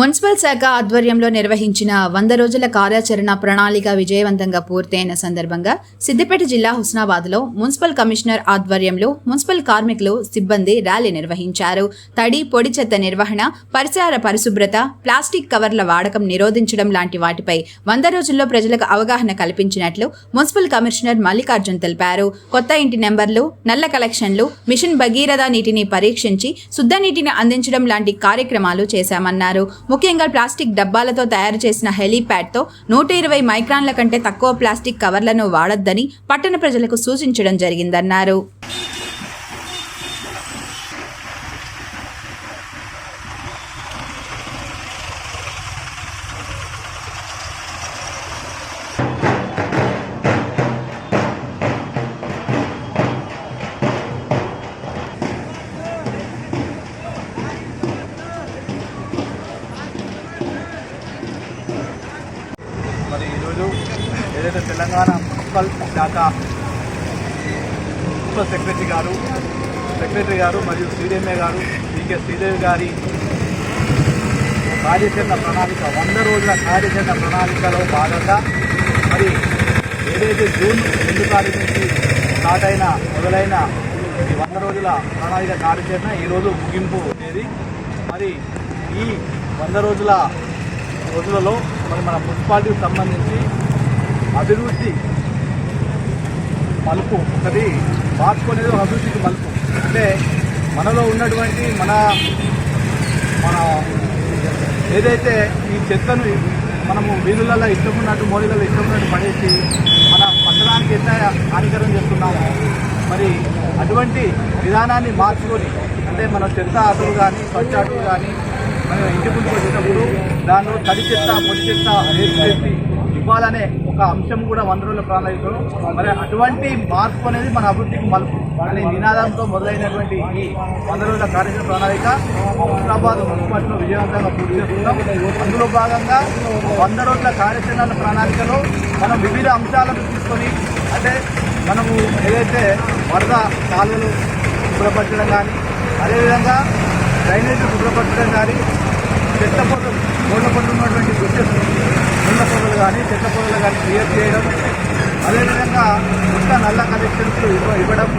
Municipal శాఖ ఆధ్వర్యంలో నిర్వహించిన వంద రోజుల కార్యాచరణ ప్రణాళిక విజయవంతంగా పూర్తయిన సందర్భంగా సిద్దిపేట జిల్లా హుస్నాబాద్లో మున్సిపల్ కమిషనర్ ఆధ్వర్యంలో మున్సిపల్ కార్మికులు సిబ్బంది ర్యాలీ నిర్వహించారు. తడి పొడి చెత్త నిర్వహణ పరిసర పరిశుభ్రత ప్లాస్టిక్ కవర్ల వాడకం నిరోధించడం లాంటి వాటిపై వంద రోజుల్లో ప్రజలకు అవగాహన కల్పించినట్లు మున్సిపల్ కమిషనర్ మల్లికార్జున్ తెలిపారు. కొత్త ఇంటి నెంబర్లు నల్ల కలెక్షన్లు మిషన్ భగీరథ నీటిని పరీక్షించి శుద్ధ నీటిని అందించడం లాంటి కార్యక్రమాలు చేశామన్నారు. ముఖ్యంగా ప్లాస్టిక్ డబ్బాలతో తయారు చేసిన హెలీప్యాడ్తో నూట ఇరవై మైక్రాన్ల కంటే తక్కువ ప్లాస్టిక్ కవర్లను వాడొద్దని పట్టణ ప్రజలకు సూచించడం జరిగిందన్నారు. మున్సిపల్ శాఖ మున్సిపల్ సెక్రటరీ గారు సెక్రటరీ గారు మరియు శ్రీదేవి గారు పీకే శ్రీదేవి గారి కార్యాచరణ ప్రణాళిక వంద రోజుల కార్యాచరణ ప్రణాళికలో భాగంగా మరి ఏదైతే జూన్ రెండు తారీఖు నుంచి స్టార్ట్ అయిన మొదలైన ఈ వంద రోజుల ప్రణాళిక కార్యాచరణ ఈరోజు ముగింపు అనేది మరి ఈ వంద రోజుల రోజులలో మరి మన మున్సిపాలిటీకి సంబంధించి అభివృద్ధి మలుపు ఒకటి మార్పు అనేది ఒక అభివృద్ధికి మలుపు అంటే మనలో ఉన్నటువంటి మన మన ఏదైతే ఈ చెత్తను మనము వీధులలో ఇష్టమున్నట్టు మోడీలలో ఇష్టమున్నట్టు పడేసి మన పట్టణానికి ఎంత హానికరం చేస్తున్నామో మరి అటువంటి విధానాన్ని మార్చుకొని అంటే మన చెత్త ఆటోలు కానీ స్వచ్ఛ ఆటోలు కానీ మనం ఇంటి ముందుకు వచ్చినప్పుడు దానిలో తడి చెత్త పొడి చెత్త వేరు చేసి ఇవ్వాలనే ఒక అంశం కూడా వంద రోజుల ప్రణాళికలో మరి అటువంటి మార్పు అనేది మన అభివృద్ధికి మలుపు అనే నినాదంతో మొదలైనటువంటి ఈ వంద రోజుల కార్యక్రమ ప్రణాళిక హుస్నాబాద్ మున్సిపాలిటీలో విజయవంతంగా పూర్తి చేస్తున్నాం. అందులో భాగంగా వంద రోజుల కార్యాచరణ ప్రణాళికలో మనం వివిధ అంశాలను తీసుకొని అంటే మనము ఏదైతే వరద కాలువలు శుభ్రపరచడం కానీ అదేవిధంగా డ్రైనేజ్ శుభ్రపరచడం కానీ చెత్త పొదలు రోడ్ల ఉన్నటువంటి గుర్తెస్ నీళ్ళ పొదలు కానీ చెట్ల పొదలు కానీ క్లియర్ చేయడం అదేవిధంగా ఇంకా నల్ల కలెక్షన్స్ ఇవ్వడం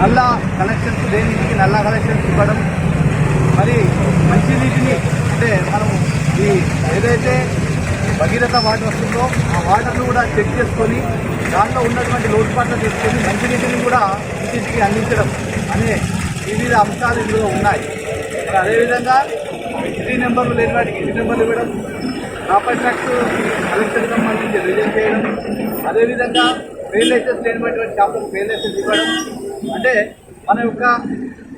నల్ల కలెక్షన్స్ దేనికి నల్ల కలెక్షన్స్ ఇవ్వడం. మరి మంచినీటిని అంటే మనం ఈ ఏదైతే భగీరథ వాటర్ వస్తుందో ఆ వాటర్ను కూడా చెక్ చేసుకొని దాంట్లో ఉన్నటువంటి లోటుపాట్లు తీసుకొని మంచినీటిని కూడా ఇంటికి అందించడం అనే వివిధ అంశాలు ఇందులో ఉన్నాయి. మరి అదేవిధంగా ఇంటి నెంబర్లు లేని వాటికి ఇంటి నెంబర్లు ఇవ్వడం ప్రాపర్ ట్యాక్స్ కలెక్షన్ సంబంధించి రిజైన్ చేయడం. అదేవిధంగా ఫెయిల్ లైసెన్స్ లేనటువంటి షాపులకు ఫెయిల్ లైసెన్స్ ఇవ్వడం. అంటే మన యొక్క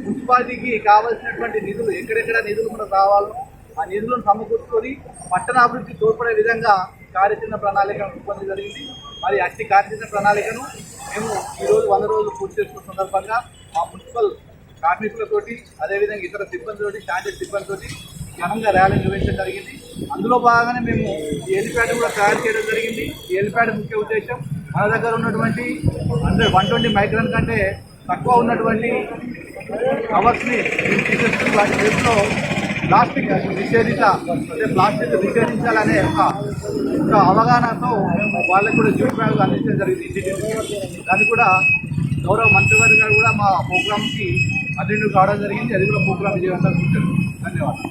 మున్సిపాలిటీకి కావాల్సినటువంటి నిధులు ఎక్కడెక్కడ నిధులు మనకు కావాలో ఆ నిధులను సమకూర్చుకొని పట్టణాభివృద్ధి తోడ్పడే విధంగా కార్యచరణ ప్రణాళికను ఇబ్బంది జరిగింది. మరి అట్టి కార్యచరణ ప్రణాళికను మేము ఈరోజు వంద రోజులు పూర్తి చేసుకున్న సందర్భంగా మా మున్సిపల్ కార్మికులతోటి అదేవిధంగా ఇతర సిబ్బందితోటి స్టాండర్డ్ సిబ్బందితోటి ఘనంగా ర్యాలీ నిర్వహించడం జరిగింది. అందులో భాగంగానే మేము ఈ హెలిప్యాడ్ కూడా తయారు చేయడం జరిగింది. ఈ హెలిప్యాడ్ ముఖ్య ఉద్దేశం మన దగ్గర ఉన్నటువంటి అంటే వన్ ట్వంటీ మైక్రాన్ కంటే తక్కువ ఉన్నటువంటి కవర్స్ని తీసేస్తూ వాటి ప్లేస్లో ప్లాస్టిక్ నిషేధిత అంటే ప్లాస్టిక్ నిషేధించాలనే ఒక ఒక అవగాహనతో వాళ్ళకి కూడా జ్యూట్ బ్యాగ్ అందించడం జరిగింది దాన్ని కూడా గౌరవ మంత్రివర్గ గారు కూడా మా ప్రోగ్రామ్కి అటెండ్ కావడం జరిగింది. అది కూడా ప్రోగ్రామ్ విజయవంతంగా ధన్యవాదాలు.